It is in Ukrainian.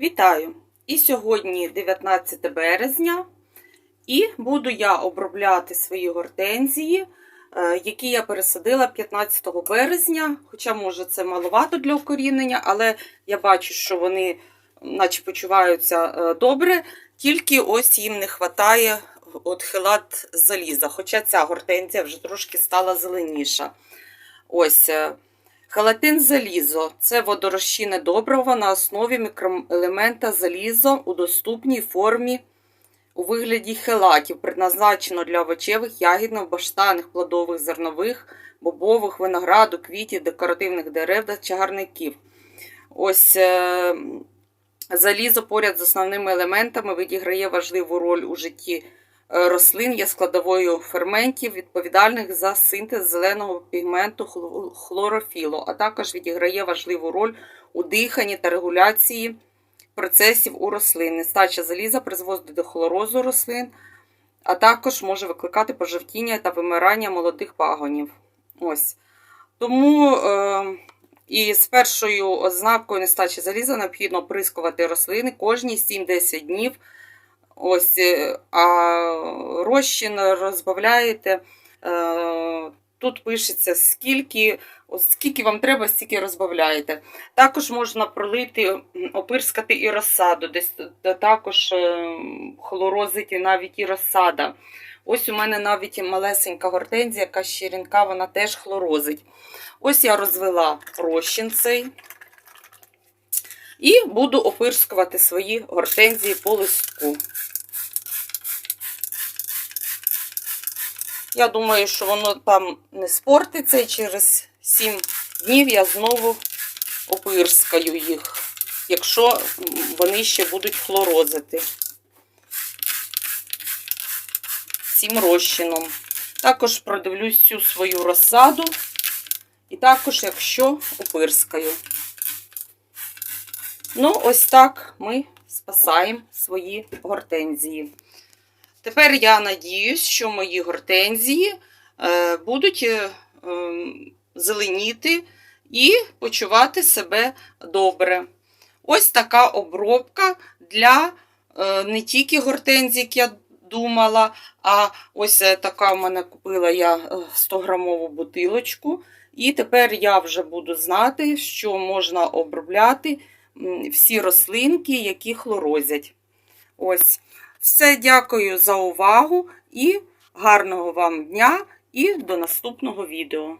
Вітаю! І сьогодні 19 березня, і буду я обробляти свої гортензії, е, які я пересадила 15 березня. Хоча, може, це маловато для укорінення, але я бачу, що вони наче почуваються е, добре, тільки ось їм не вистачає от хилат заліза. Хоча ця гортензія вже трошки стала зеленіша. Ось. Халатин залізо це водорозчинне добриво на основі мікроелемента залізо у доступній формі у вигляді хелатів, предназначено для овочевих, ягідних, баштанних, плодових, зернових, бобових, винограду, квітів, декоративних дерев та чагарників. Ось е, залізо поряд з основними елементами відіграє важливу роль у житті рослин, є складовою ферментів, відповідальних за синтез зеленого пігменту хло- хлорофілу, а також відіграє важливу роль у диханні та регуляції процесів у рослин. Нестача заліза призводить до хлорозу рослин, а також може викликати пожовтіння та вимирання молодих пагонів. Ось. Тому е, і з першою ознакою нестачі заліза необхідно оприскувати рослини кожні 7-10 днів. Ось, е, а розчин розбавляєте. е, Тут пишеться, скільки, скільки вам треба, стільки розбавляєте. Також можна пролити, опирскати і розсаду, десь також е, хлорозить навіть і розсада. Ось у мене навіть малесенька гортензія, яка щирінка, вона теж хлорозить. Ось я розвела розчин цей. І буду опирскувати свої гортензії по листку. Я думаю, що воно там не спортиться, і через 7 днів я знову опирскаю їх, якщо вони ще будуть хлорозити цим розчином. Також продивлюсь всю свою розсаду, і також, якщо опирскаю. Ну, ось так ми спасаємо свої гортензії. Тепер я надіюсь, що мої гортензії е, будуть е, ем, зеленіти і почувати себе добре. Ось така обробка для е, не тільки гортензій, як я думала, а ось така в мене купила я е, 100-грамову бутилочку. І тепер я вже буду знати, що можна обробляти всі рослинки, які хлорозять. Ось. Все, дякую за увагу і гарного вам дня і до наступного відео.